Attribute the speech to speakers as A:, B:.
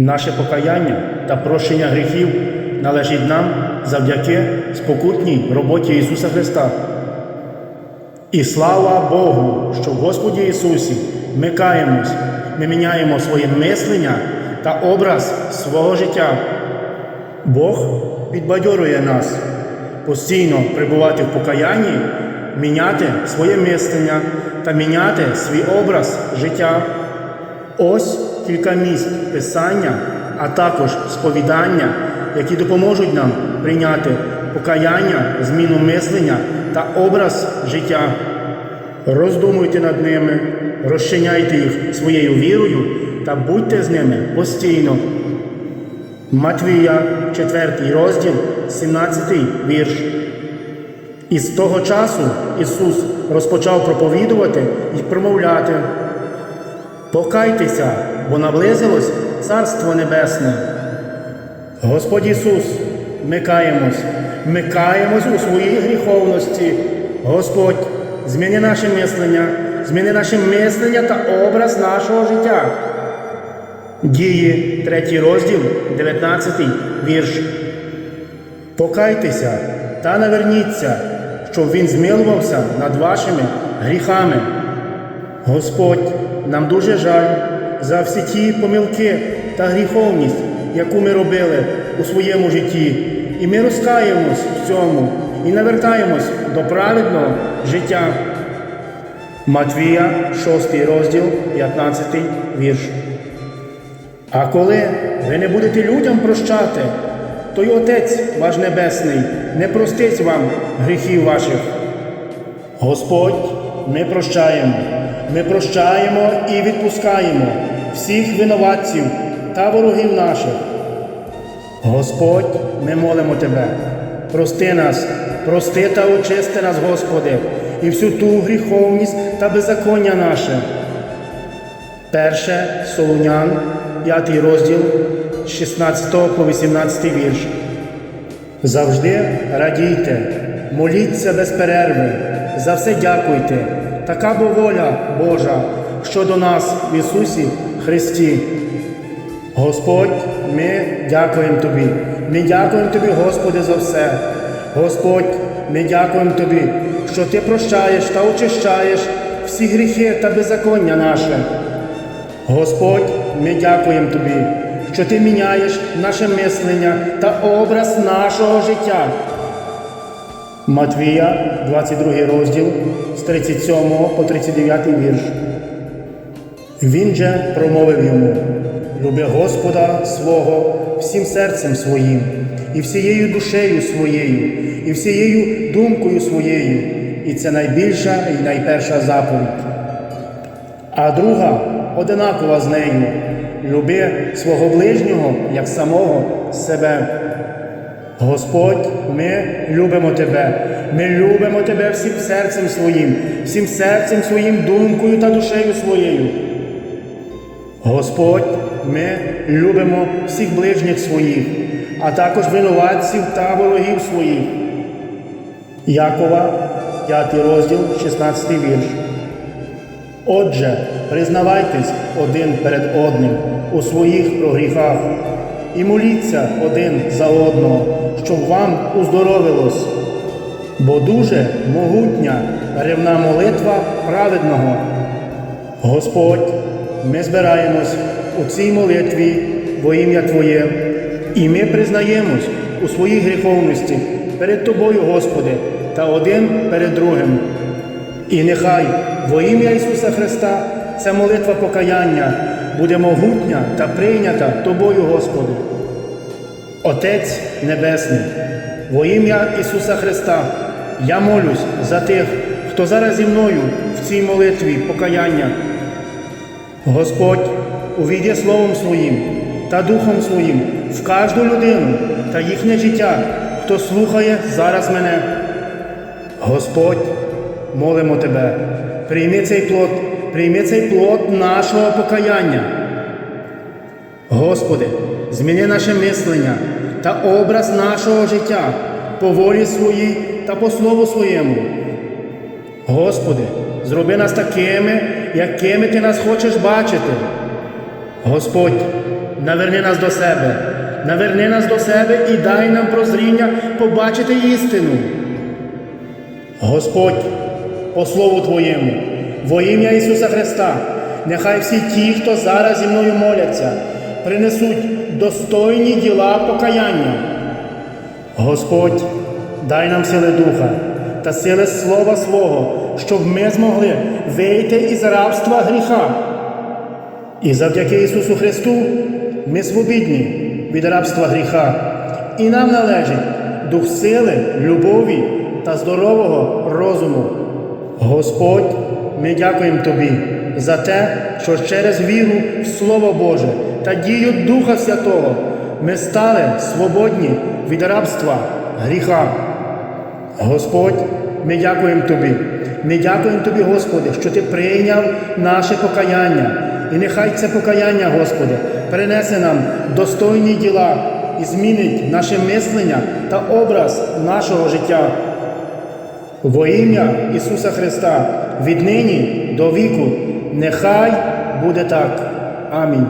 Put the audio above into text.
A: Наше покаяння та прощення гріхів належить нам завдяки спокутній роботі Ісуса Христа. І слава Богу, що в Господі Ісусі ми каємось, ми міняємо своє мислення та образ свого життя. Бог підбадьорює нас постійно пребувати в покаянні, міняти своє мислення та міняти свій образ життя. Ось кілька місць Писання, а також сповідання, які допоможуть нам прийняти покаяння, зміну мислення та образ життя. Роздумуйте над ними, розчиняйте їх своєю вірою та будьте з ними постійно. Матвія, 4 розділ, 17 вірш. І з того часу Ісус розпочав проповідувати і промовляти. Покайтеся, бо наблизилось Царство Небесне. Господь Ісус, ми каємось, ми у своїй гріховності. Господь, зміни наше мислення, зміни наше мислення та образ нашого життя. Дії, 3 розділ, 19 вірш. Покайтеся та наверніться, щоб Він змилувався над вашими гріхами. Господь, нам дуже жаль за всі ті помилки та гріховність, яку ми робили у своєму житті, і ми розкаємось в цьому і навертаємось до праведного життя. Матвія, 6 розділ, 15 вірш. А коли ви не будете людям прощати, то й Отець ваш Небесний не простить вам гріхів ваших. Господь, ми прощаємо, ми прощаємо і відпускаємо всіх винуватців та ворогів наших. Господь, ми молимо Тебе, прости нас, прости та очисти нас, Господи, і всю ту гріховність та беззаконня наше. Перше Солунян, 5 розділ, 16 по 18 вірш. Завжди радійте, моліться без перерви, за все дякуйте. Така бо воля Божа щодо нас в Ісусі Христі. Господь, ми дякуємо Тобі. Ми дякуємо Тобі, Господи, за все. Господь, ми дякуємо Тобі, що Ти прощаєш та очищаєш всі гріхи та беззаконня наше. Господь, ми дякуємо Тобі, що Ти міняєш наше мислення та образ нашого життя. Матвія, 22 розділ, з 37 по 39 вірш. Він же промовив йому: Люби Господа свого всім серцем своїм, і всією душею своєю, і всією думкою своєю, і це найбільша і найперша заповідь. А друга одинакова з нею люби свого ближнього як самого себе. Господь, ми любимо Тебе, ми любимо Тебе всім серцем своїм, всім серцем своїм, думкою та душею своєю. Господь, ми любимо всіх ближніх своїх, а також винуватців та ворогів своїх. Якова, 5 розділ, 16 вірш. Отже, признавайтесь один перед одним у своїх прогріхах і моліться один за одного, щоб вам уздоровилось. Бо дуже могутня ревна молитва праведного. Господь, ми збираємось у цій молитві во ім'я Твоє, і ми признаємось у своїй гріховності перед Тобою, Господи, та один перед другим. І нехай во ім'я Ісуса Христа ця молитва покаяння буде могутня та прийнята Тобою, Господи. Отець Небесний, во ім'я Ісуса Христа, я молюсь за тих, хто зараз зі мною в цій молитві покаяння. Господь увійде Словом Своїм та Духом Своїм в кожну людину та їхнє життя, хто слухає зараз мене. Господь, молимо Тебе, прийми цей плод, прийми цей плод нашого покаяння. Господи, зміни наше мислення та образ нашого життя по волі своїй та по слову своєму. Господи, зроби нас такими, якими Ти нас хочеш бачити. Господь, наверни нас до себе, наверни нас до себе і дай нам прозріння побачити істину. Господь, по слову Твоєму, во ім'я Ісуса Христа, нехай всі ті, хто зараз зі мною моляться, принесуть достойні діла покаяння. Господь, дай нам сили Духа та сили Слова Свого, щоб ми змогли вийти із рабства гріха. І завдяки Ісусу Христу ми свобідні від рабства гріха, і нам належить дух сили, любові та здорового розуму. Господь, ми дякуємо Тобі за те, що через віру в Слово Боже та дію Духа Святого ми стали свободні від рабства гріха. Господь, ми дякуємо Тобі. Ми дякуємо Тобі, Господи, що Ти прийняв наше покаяння. І нехай це покаяння, Господи, принесе нам достойні діла і змінить наше мислення та образ нашого життя. Во ім'я Ісуса Христа, віднині до віку, нехай буде так. Амінь.